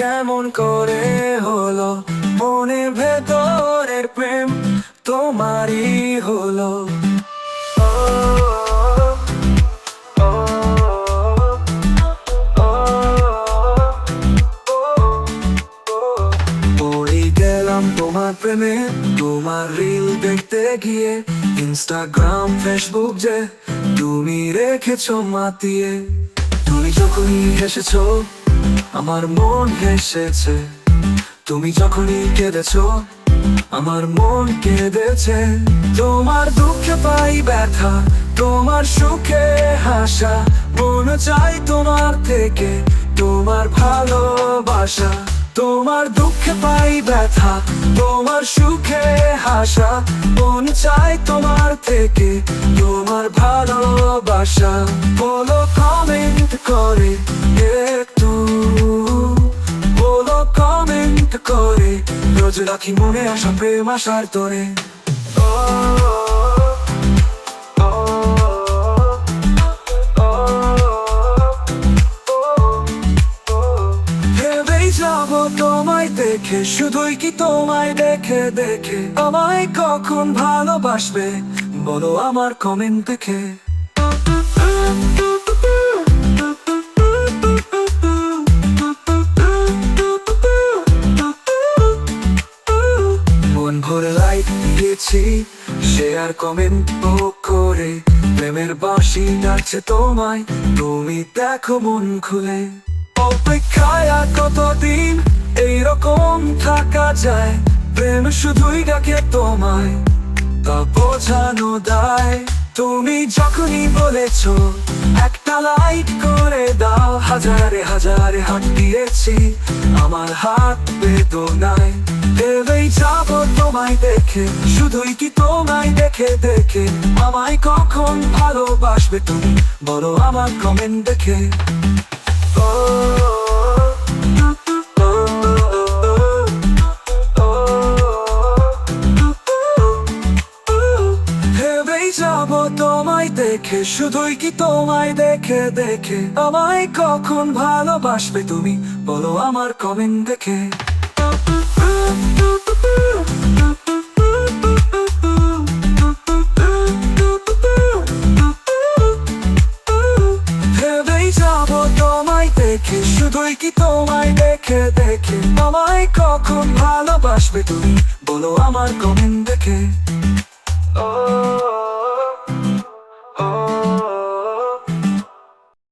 কেমন করে হলো? মনে ভেতরের প্রেম তোমারই হলো। তোমার প্রেমে, তোমার রিল দেখতে গিয়ে ইনস্টাগ্রাম ফেসবুক যে তুমি রেখেছো মাতিয়ে। তুমি যখনই এসেছ আমার মন হেসেছে। তুমি যখনই কেঁদেছো, আমার মন কেঁদেছে। তোমার দুঃখে পাই ব্যথা, তোমার সুখে হাসা। মন চাই তোমার থেকে তোমার ভালোবাসা। তোমার দুঃখে পাই ব্যথা, তোমার সুখে হাসা। মন চাই তোমার থেকে রোজ রাখি মনে আসা প্রেম আসার তোরে তোমায় দেখে শুধুই কি তোমায় দেখে দেখে আমায় কখন ভালোবাসবে বলো আমার কমেন্ট দেখে দিয়েছি শেয়ার কমেন্ট করে। প্রেমের বাসি ডাকছে তোমায়, তুমি দেখো মন খুলে। অপেক্ষায় আর কতদিন এইরকম থাকা যায়? প্রেম শুধুই ডাকে তোমায়, তা বোঝানো দায় তুমি যখনই বলেছ, একটা লাইট করে দাও। হাজারে হাজারে হাত দিয়েছি, আমার হাত বেদনায়। ভেবেই যাব তোমায় দেখে, শুধুই কি তোমায় দেখে দেখে, আমায় কখন ভালোবাসবে তুমি? বলো আমার কমেন্ট দেখে। যাব তোমায় দেখে, শুধুই কি তোমায় দেখে দেখে, আমায় কখন ভালোবাসবে তুমি? বলো আমার কমেন্ট দেখে। শুধুই কি তোমায় দেখে দেখে? আমায় কখন ভালোবাসবে তুমি? বলো আমার কমেন্ট দেখে।